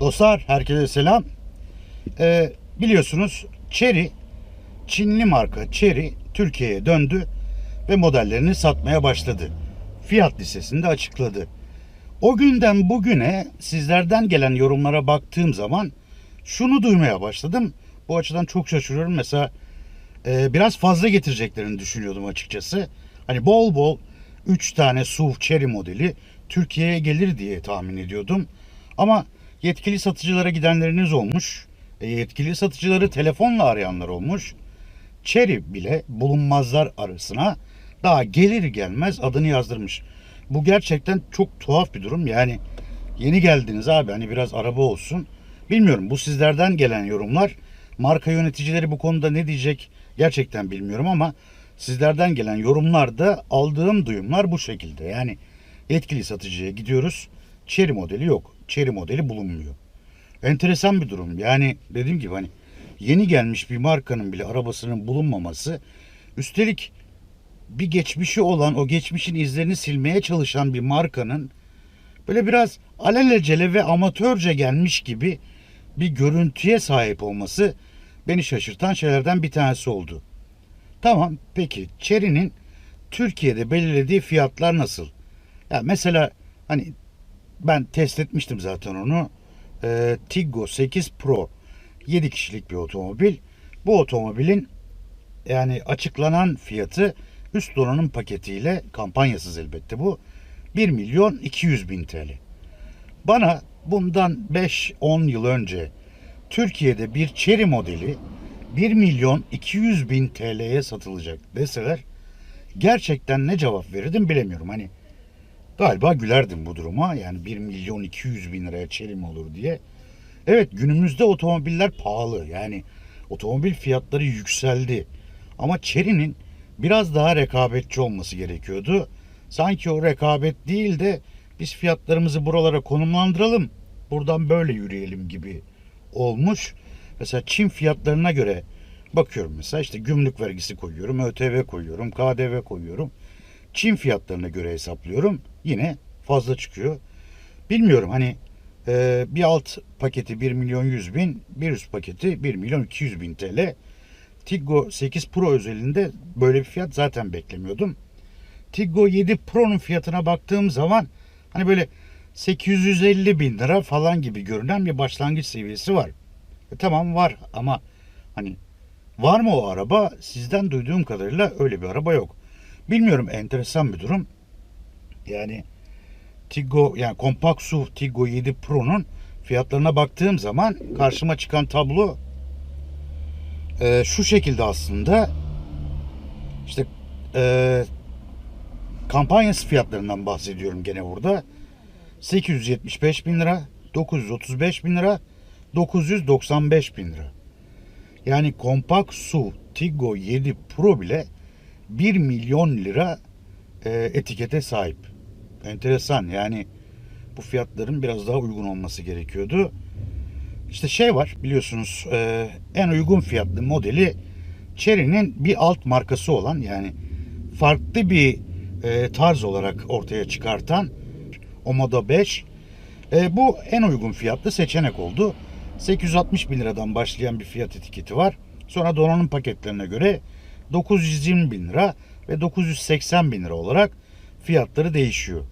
Dostlar herkese selam. Ee, biliyorsunuz Chery, Çinli marka Chery Türkiye'ye döndü ve modellerini satmaya başladı. Fiyat listesini de açıkladı. O günden bugüne sizlerden gelen yorumlara baktığım zaman şunu duymaya başladım. Bu açıdan çok şaşırıyorum. Mesela e, biraz fazla getireceklerini düşünüyordum açıkçası. Hani bol bol 3 tane SUV Chery modeli Türkiye'ye gelir diye tahmin ediyordum. Ama yetkili satıcılara gidenleriniz olmuş. E, yetkili satıcıları telefonla arayanlar olmuş. Chery bile bulunmazlar arasına daha gelir gelmez adını yazdırmış. Bu gerçekten çok tuhaf bir durum. Yani yeni geldiniz abi hani biraz araba olsun. Bilmiyorum bu sizlerden gelen yorumlar. Marka yöneticileri bu konuda ne diyecek gerçekten bilmiyorum ama sizlerden gelen yorumlarda aldığım duyumlar bu şekilde. Yani yetkili satıcıya gidiyoruz. Chery modeli yok. Chery modeli bulunmuyor. Enteresan bir durum. Yani dediğim gibi hani yeni gelmiş bir markanın bile arabasının bulunmaması üstelik bir geçmişi olan o geçmişin izlerini silmeye çalışan bir markanın böyle biraz alelacele ve amatörce gelmiş gibi bir görüntüye sahip olması beni şaşırtan şeylerden bir tanesi oldu. Tamam peki Chery'nin Türkiye'de belirlediği fiyatlar nasıl? Ya mesela hani ben test etmiştim zaten onu. Ee, Tiggo 8 Pro 7 kişilik bir otomobil. Bu otomobilin yani açıklanan fiyatı üst donanım paketiyle kampanyasız elbette bu 1 milyon 200 bin TL. Bana bundan 5-10 yıl önce Türkiye'de bir Chery modeli 1 milyon 200 bin TL'ye satılacak deseler gerçekten ne cevap verirdim bilemiyorum. Hani galiba gülerdim bu duruma. Yani 1 milyon 200 bin liraya mi olur diye. Evet günümüzde otomobiller pahalı. Yani otomobil fiyatları yükseldi. Ama Chery'nin biraz daha rekabetçi olması gerekiyordu. Sanki o rekabet değil de biz fiyatlarımızı buralara konumlandıralım. Buradan böyle yürüyelim gibi olmuş. Mesela Çin fiyatlarına göre bakıyorum mesela işte gümrük vergisi koyuyorum, ÖTV koyuyorum, KDV koyuyorum. Çin fiyatlarına göre hesaplıyorum. Yine fazla çıkıyor. Bilmiyorum hani e, bir alt paketi 1 milyon 100 bin, bir üst paketi 1 milyon 200 bin TL. Tiggo 8 Pro özelinde böyle bir fiyat zaten beklemiyordum. Tiggo 7 Pro'nun fiyatına baktığım zaman hani böyle 850 bin lira falan gibi görünen bir başlangıç seviyesi var. E tamam var ama hani var mı o araba? Sizden duyduğum kadarıyla öyle bir araba yok. Bilmiyorum enteresan bir durum. Yani Tiggo yani kompakt SUV Tiggo 7 Pro'nun fiyatlarına baktığım zaman karşıma çıkan tablo e, şu şekilde aslında işte e, kampanyası fiyatlarından bahsediyorum gene burada. 875 bin lira, 935 bin lira, 995 bin lira. Yani kompakt SUV Tiggo 7 Pro bile 1 milyon lira e, etikete sahip. Enteresan yani bu fiyatların biraz daha uygun olması gerekiyordu. İşte şey var biliyorsunuz e, en uygun fiyatlı modeli Chery'nin bir alt markası olan yani farklı bir e, tarz olarak ortaya çıkartan Omoda 5. E, bu en uygun fiyatlı seçenek oldu. 860 bin liradan başlayan bir fiyat etiketi var. Sonra donanım paketlerine göre 920 bin lira ve 980 bin lira olarak fiyatları değişiyor.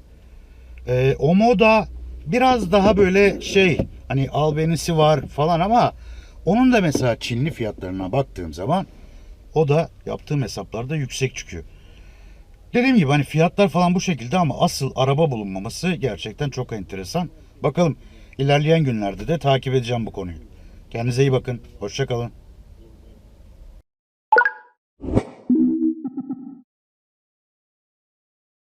E, Omoda biraz daha böyle şey hani albenisi var falan ama onun da mesela Çinli fiyatlarına baktığım zaman o da yaptığım hesaplarda yüksek çıkıyor. Dediğim gibi hani fiyatlar falan bu şekilde ama asıl araba bulunmaması gerçekten çok enteresan. Bakalım ilerleyen günlerde de takip edeceğim bu konuyu. Kendinize iyi bakın. Hoşçakalın.